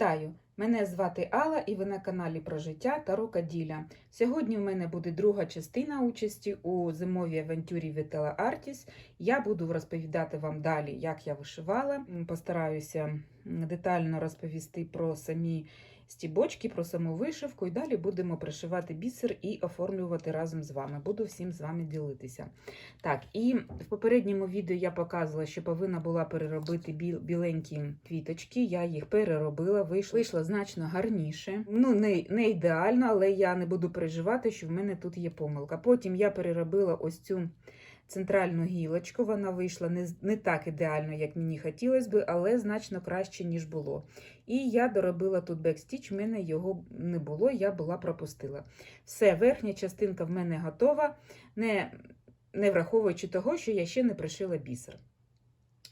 Вітаю! Мене звати Алла і ви на каналі про життя та рукоділля. Сьогодні в мене буде друга частина участі у зимовій авантюрі Вітела Артіс. Я буду розповідати вам далі, як я вишивала. Постараюся детально розповісти про самі стібочки, про саму вишивку. І далі будемо пришивати бісер і оформлювати разом з вами. Буду всім з вами ділитися. Так, і в попередньому відео я показувала, що повинна була переробити біл, біленькі квіточки. Я їх переробила, вийшло, вийшло значно гарніше. Ну, не, не ідеально, але я не буду переживати, що в мене тут є помилка. Потім я переробила ось цю центральну гілочку. Вона вийшла не, не так ідеально, як мені хотілося би, але значно краще, ніж було. І я доробила тут бекстіч, в мене його не було, я була пропустила. Все, верхня частинка в мене готова. Не не враховуючи того, що я ще не пришила бісер.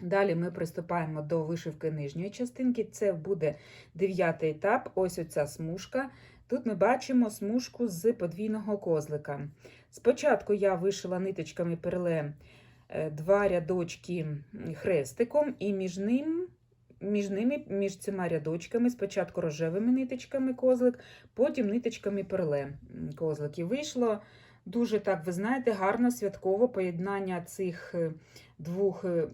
Далі ми приступаємо до вишивки нижньої частинки. Це буде дев'ятий етап. Ось оця смужка. Тут ми бачимо смужку з подвійного козлика. Спочатку я вишила ниточками перле е, два рядочки хрестиком, і між ним. Між ними, між цими рядочками, спочатку рожевими ниточками козлик, потім ниточками перле козлик. І вийшло Дуже так, ви знаєте, гарно святково поєднання цих е, двох е,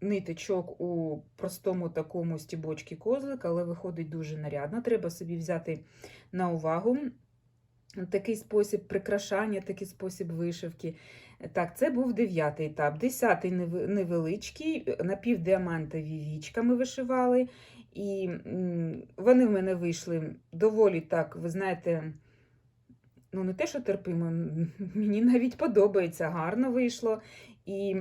ниточок у простому такому стібочці козлик, але виходить дуже нарядно. Треба собі взяти на увагу такий спосіб прикрашання, такий спосіб вишивки. Так, це був дев'ятий етап. Десятий невеличкий, напівдіамантові вічка ми вишивали. І вони в мене вийшли доволі так, ви знаєте, ну не те, що терпимо, мені навіть подобається, гарно вийшло. І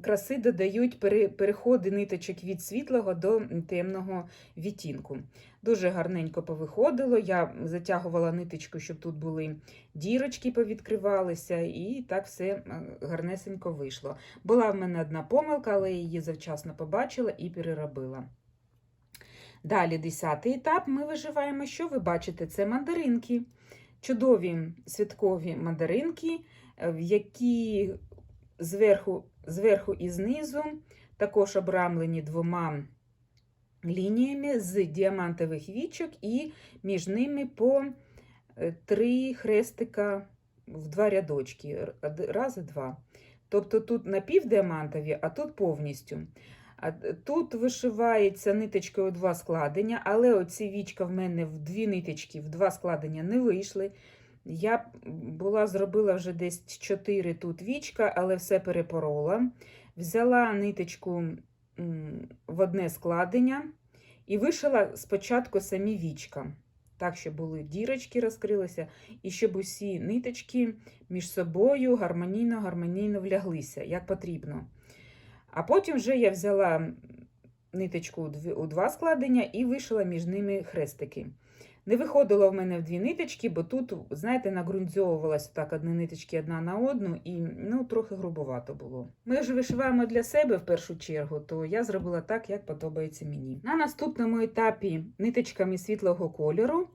краси додають пере- переходи ниточок від світлого до темного відтінку. Дуже гарненько повиходило. Я затягувала ниточку, щоб тут були дірочки, повідкривалися, і так все е, гарнесенько вийшло. Була в мене одна помилка, але я її завчасно побачила і переробила. Далі, десятий етап, ми виживаємо, що ви бачите, це мандаринки. Чудові святкові мандаринки, е, які зверху, зверху і знизу також обрамлені двома лініями з діамантових вічок, і між ними по е, три хрестика в два рядочки, раз два. Тобто тут напівдіамантові, а тут повністю. Д- Тут вишивається ниточкою два складення, але оці вічка в мене в дві ниточки, в два складення не вийшли. Я була зробила вже десь 4 тут вічка, але все перепорола. Взяла ниточку в одне складення і вишила спочатку самі вічка. Так, щоб були дірочки, розкрилися, і щоб усі ниточки між собою гармонійно-гармонійно вляглися, як потрібно. А потім вже я взяла ниточку у два складення і вишила між ними хрестики. Не виходило в мене в дві ниточки, бо тут, знаєте, нагрунзьовувалася так одні ниточки одна на одну, і ну, трохи грубовато було. Ми ж вишиваємо для себе в першу чергу, то я зробила так, як подобається мені. На наступному етапі ниточками світлого кольору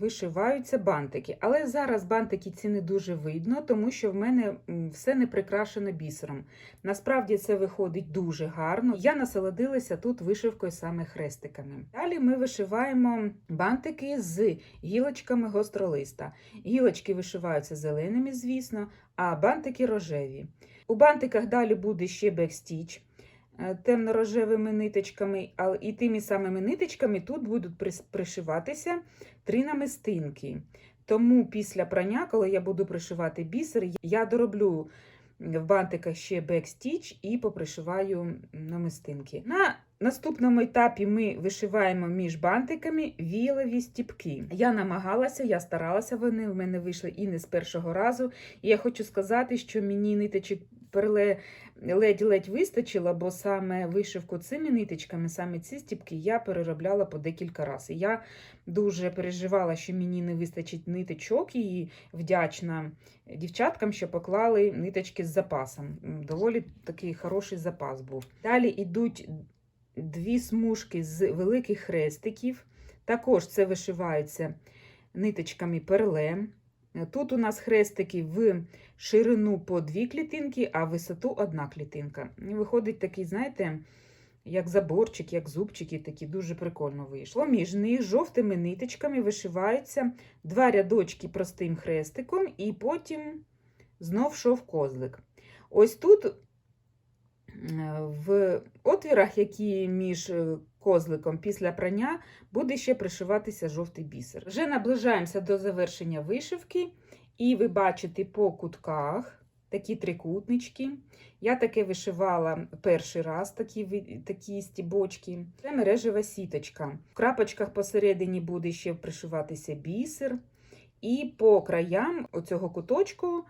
вишиваються бантики. Але зараз бантики ці не дуже видно, тому що в мене все не прикрашено бісером. Насправді це виходить дуже гарно. Я насолодилася тут вишивкою саме хрестиками. Далі ми вишиваємо бантики з гілочками гостролиста. Гілочки вишиваються зеленими, звісно, а бантики рожеві. У бантиках далі буде ще бекстіч е, темно-рожевими ниточками, і тими самими ниточками тут будуть пришиватися три намистинки. Тому після прання, коли я буду пришивати бісер, я дороблю в бантиках ще бекстіч і попришиваю намистинки. На наступному етапі ми вишиваємо між бантиками вілові стіпки. Я намагалася, я старалася, вони в мене вийшли і не з першого разу. І я хочу сказати, що мені ниточок перле ледь-ледь вистачило, бо саме вишивку цими ниточками, саме ці стіпки, я переробляла по декілька разів. Я дуже переживала, що мені не вистачить ниточок, і вдячна дівчаткам, що поклали ниточки з запасом. Доволі такий хороший запас був. Далі йдуть дві смужки з великих хрестиків. Також це вишивається ниточками перле. Тут у нас хрестики в ширину по дві клітинки, а висоту одна клітинка. Виходить такий, знаєте, як заборчик, як зубчики, такі дуже прикольно вийшло. Поміж них жовтими ниточками вишиваються два рядочки простим хрестиком, і потім знов шов козлик. Ось тут е, в отвірах, які між е, козликом після прання, буде ще пришиватися жовтий бісер. Вже наближаємося до завершення вишивки, і ви бачите по кутках такі трикутнички. Я таке вишивала перший раз, такі, такі стібочки. Це мережева сіточка. В крапочках посередині буде ще пришиватися бісер. І по краям оцього куточку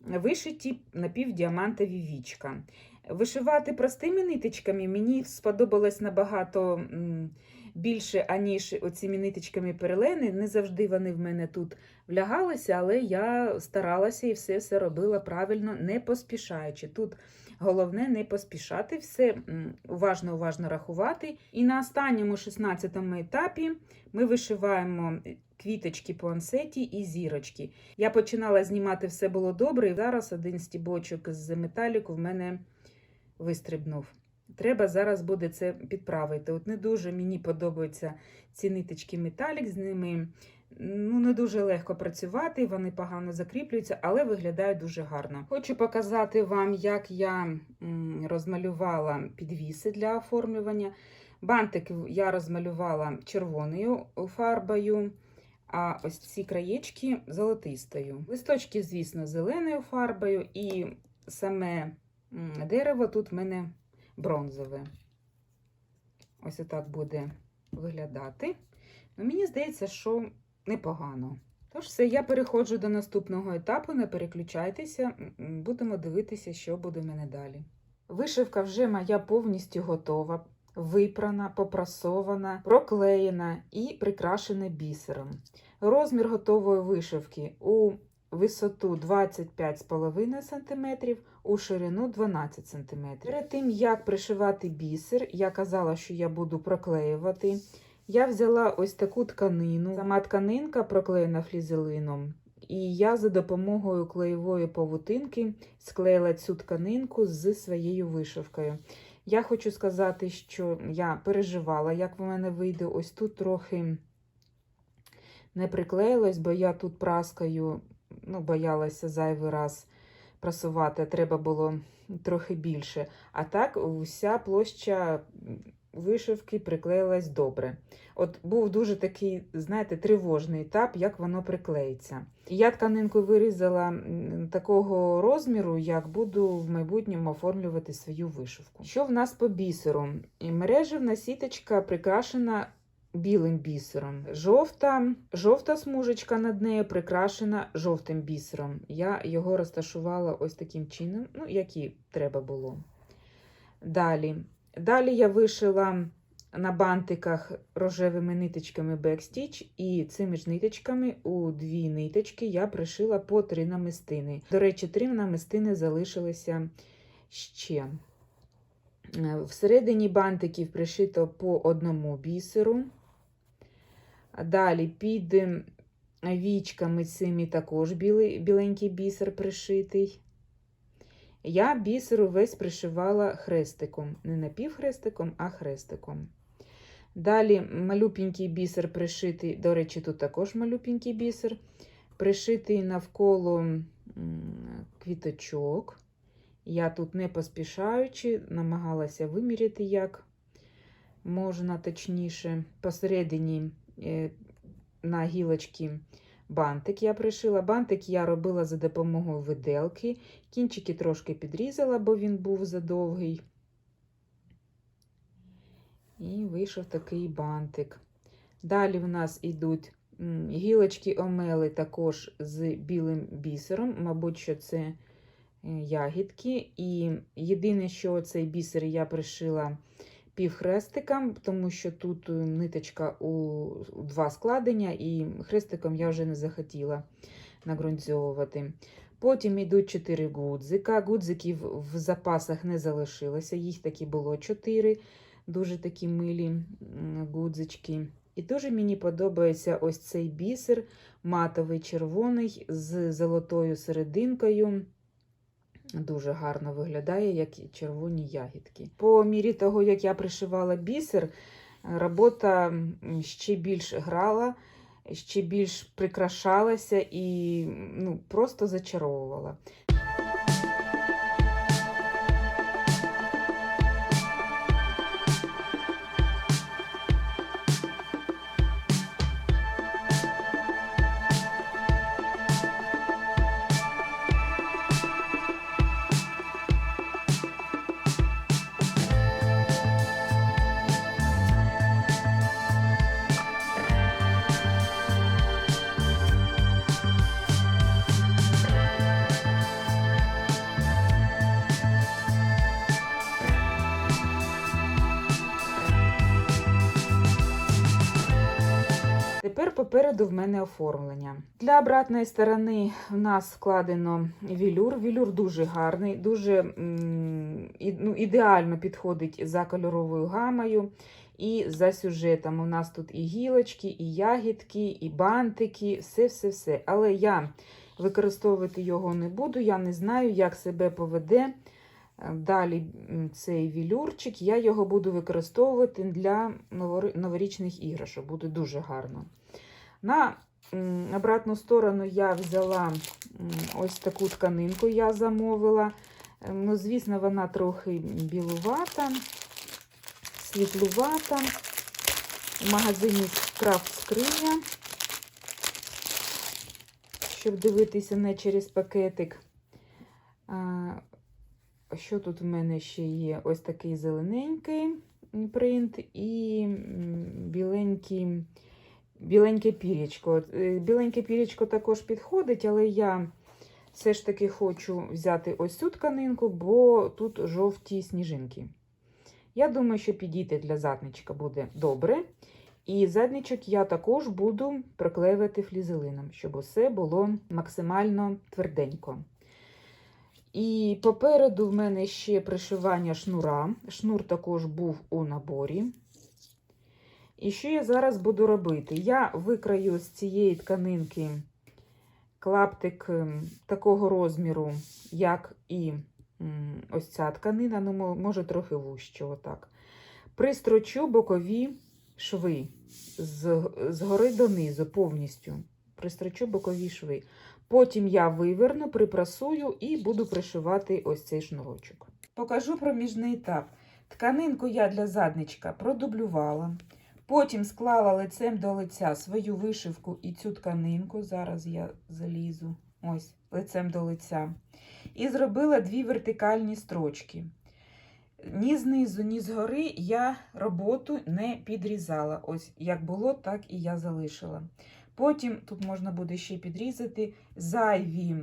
вишиті напівдіамантові вічка. Вишивати простими ниточками мені сподобалось набагато більше, аніж оціми ниточками перелени. Не завжди вони в мене тут влягалися, але я старалася і все все робила правильно, не поспішаючи. Тут головне не поспішати, все уважно уважно рахувати. І на останньому 16-му етапі ми вишиваємо квіточки по ансеті і зірочки. Я починала знімати, все було добре, і зараз один стібочок з металіку в мене вистрибнув. Треба зараз буде це підправити. От не дуже мені подобаються ці ниточки металік, з ними ну, не дуже легко працювати, вони погано закріплюються, але виглядають дуже гарно. Хочу показати вам, як я розмалювала підвіси для оформлювання. Бантик я розмалювала червоною фарбою, а ось ці краєчки золотистою. Листочки, звісно, зеленою фарбою, і саме дерево тут в мене бронзове. Ось отак буде виглядати. Ну, мені здається, що непогано. Тож все, я переходжу до наступного етапу, не переключайтеся, будемо дивитися, що буде в мене далі. Вишивка вже моя повністю готова, випрана, попрасована, проклеєна і прикрашена бісером. Розмір готової вишивки у висоту 25,5 см, у ширину 12 см. Перед тим, як пришивати бісер, я казала, що я буду проклеювати. Я взяла ось таку тканину. Сама тканинка проклеєна флізелином. І я за допомогою клеєвої павутинки склеїла цю тканинку з своєю вишивкою. Я хочу сказати, що я переживала, як в мене вийде. Ось тут трохи не приклеїлось, бо я тут праскою ну, боялася зайвий раз прасувати, треба було трохи більше. А так, вся площа вишивки приклеїлась добре. От був дуже такий, знаєте, тривожний етап, як воно приклеїться. Я тканинку вирізала такого розміру, як буду в майбутньому оформлювати свою вишивку. Що в нас по бісеру? Мережевна сіточка прикрашена білим бісером. Жовта, жовта смужечка над нею прикрашена жовтим бісером. Я його розташувала ось таким чином, ну, і треба було. Далі. Далі я вишила на бантиках рожевими ниточками бекстіч, і цими ж ниточками у дві ниточки я пришила по три намистини. До речі, три намистини залишилися ще. Е, Всередині бантиків пришито по одному бісеру. Далі під ем, вічками цими також білий, біленький бісер пришитий. Я бісер увесь пришивала хрестиком. Не напівхрестиком, а хрестиком. Далі малюпенький бісер пришитий, до речі, тут також малюпенький бісер, пришитий навколо квіточок. Я тут не поспішаючи, намагалася виміряти, як можна точніше. Посередині на гілочці бантик я пришила. Бантик я робила за допомогою виделки. Кінчики трошки підрізала, бо він був задовгий. І вийшов такий бантик. Далі в нас йдуть гілочки омели також з білим бісером. Мабуть, що це е, ягідки. І єдине, що цей бісер я пришила півхрестиком, тому що тут е, ниточка у два складення, і хрестиком я вже не захотіла нагрунцьовувати. Потім йдуть 4 гудзика. Гудзиків в запасах не залишилося, їх таки було 4, дуже такі милі гудзички. І дуже мені подобається ось цей бісер, матовий червоний з золотою серединкою. Дуже гарно виглядає, як і червоні ягідки. По мірі того, як я пришивала бісер, робота ще більш грала, ще більш прикрашалася і ну, просто зачаровувала. Тепер попереду в мене оформлення. Для обратної сторони в нас складено вілюр. Вілюр дуже гарний, дуже ну, ідеально підходить за кольоровою гамою і за сюжетом. У нас тут і гілочки, і ягідки, і бантики, все-все-все. Але я використовувати його не буду, я не знаю, як себе поведе. Далі цей вілюрчик, я його буду використовувати для новорічних іграшок. Буде дуже гарно. На обратну сторону я взяла ось таку тканинку, я замовила. Е, Ну, звісно, вона трохи білувата, світлувата. В магазині крафт скриня, щоб дивитися не через пакетик. Що тут в мене ще є? Ось такий зелененький принт і біленький, біленьке пірічко. Е, Біленьке пірічко також підходить, але я все ж таки хочу взяти ось цю тканинку, бо тут жовті сніжинки. Я думаю, що підійти для задничка буде добре. І задничок я також буду приклеювати флізелином, щоб усе було максимально тверденько. І попереду в мене ще пришивання шнура. Шнур також був у наборі. І що я зараз буду робити? Я викраю з цієї тканинки клаптик ем, такого розміру, як і ось ця тканина, ну, може трохи вужче, отак. Пристрочу бокові шви з, згори донизу повністю. Пристрочу бокові шви. Потім я виверну, припрасую і буду пришивати ось цей шнурочок. Покажу проміжний етап. Тканинку я для задничка продублювала. Потім склала лицем до лиця свою вишивку і цю тканинку. Зараз я залізу ось лицем до лиця. І зробила дві вертикальні строчки. Ні знизу, ні згори я роботу не підрізала. Ось як було, так і я залишила. Потім тут можна буде ще підрізати зайві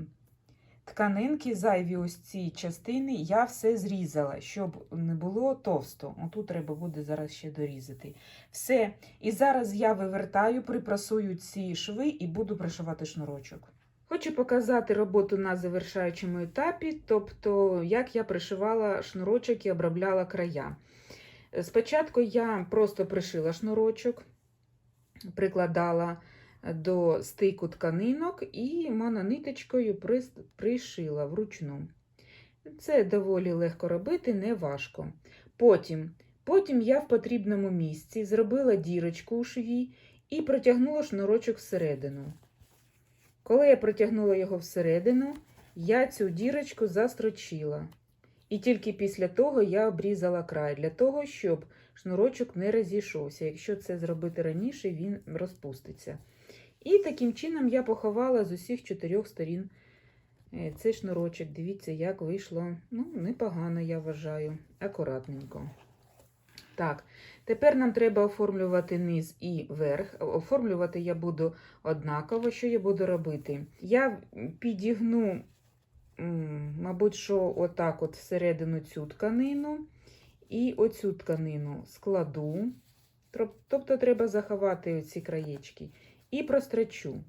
тканинки, зайві ось ці частини, я все зрізала, щоб не було товсто. Отут треба буде зараз ще дорізати. Все. І зараз я вивертаю, припрасую ці шви і буду пришивати шнурочок. Хочу показати роботу на завершаючому етапі, тобто як я пришивала шнурочок і обробляла края. Спочатку я просто пришила шнурочок, прикладала до стику тканинок і монониточкою пришила вручну. Це доволі легко робити, не важко. Потім, потім я в потрібному місці зробила дірочку у шві і протягнула шнурочок всередину. Коли я протягнула його всередину, я цю дірочку застрочила. І тільки після того я обрізала край, для того, щоб шнурочок не розійшовся. Якщо це зробити раніше, він розпуститься. І таким чином я поховала з усіх чотирьох сторін е, цей шнурочок. Дивіться, як вийшло. Ну, непогано, я вважаю, акуратненько. Так, тепер нам треба оформлювати низ і верх. Оформлювати я буду однаково. Що я буду робити? Я підігну, мабуть, що отак от всередину цю тканину і оцю тканину складу. Тобто треба заховати ці краєчки. І прострочу.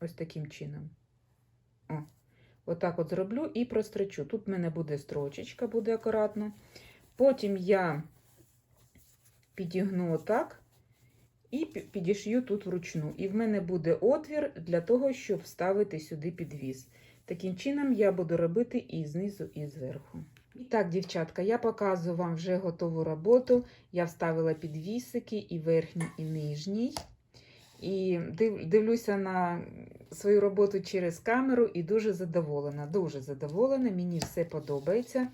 Ось таким чином. О, отак от зроблю і прострочу. Тут в мене буде строчечка, буде акуратно. Потім я підігну отак і пі- підішью тут вручну. І в мене буде отвір для того, щоб вставити сюди підвіз. Таким чином я буду робити і знизу, і зверху. І так, дівчатка, я показую вам вже готову роботу. Я вставила підвісики і верхній, і нижній. І дивлюся на свою роботу через камеру і дуже задоволена. Дуже задоволена, мені все подобається.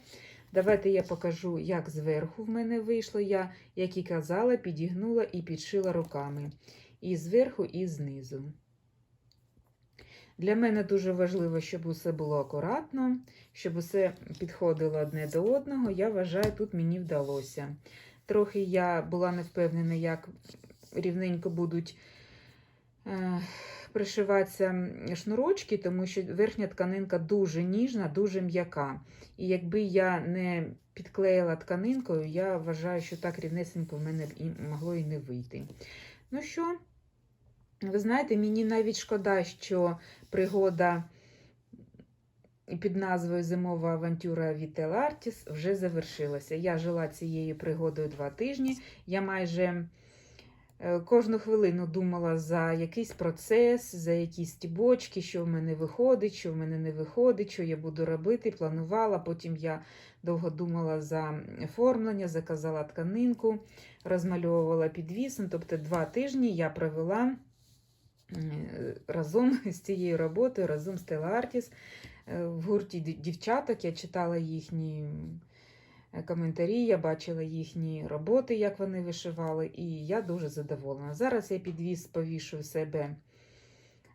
Давайте я покажу, як зверху в мене вийшло. Я, як і казала, підігнула і підшила руками. І зверху, і знизу. Для мене дуже важливо, щоб усе було акуратно, щоб усе підходило одне до одного. Я вважаю, тут мені вдалося. Трохи я була не впевнена, як рівненько будуть пришиватися шнурочки, тому що верхня тканинка дуже ніжна, дуже м'яка. І якби я не підклеїла тканинкою, я вважаю, що так рівнесенько в мене могло і не вийти. Ну що, ви знаєте, мені навіть шкода, що пригода під назвою Зимова авантюра від Артіс вже завершилася. Я жила цією пригодою два тижні. Я майже е, кожну хвилину думала за якийсь процес, за якісь стібочки, що в мене виходить, що в мене не виходить, що я буду робити. Планувала. Потім я довго думала за оформлення, заказала тканинку, розмальовувала підвісом. Тобто два тижні я провела е, разом з цією роботою, разом з Artis е, в гурті дівчаток. Я читала їхні е, коментарі, я бачила їхні роботи, як вони вишивали, і я дуже задоволена. Зараз я підвіз повішу себе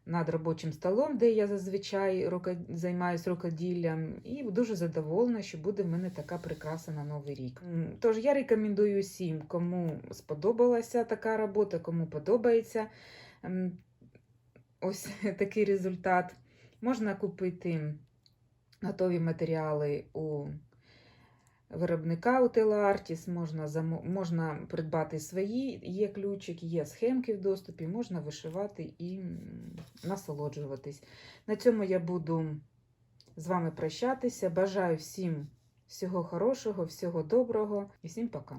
над робочим столом, де я зазвичай займаюся рукоділлям, і дуже задоволена, що буде в мене така прикраса на Новий рік. Тож я рекомендую всім, кому сподобалася така робота, кому подобається ось такий результат. Можна купити готові матеріали у виробника у Телеартіс, можна, замо- можна придбати свої, є ключик, є схемки в доступі, можна вишивати і насолоджуватись. На цьому я буду з вами прощатися. Бажаю всім всього хорошого, всього доброго і всім пока.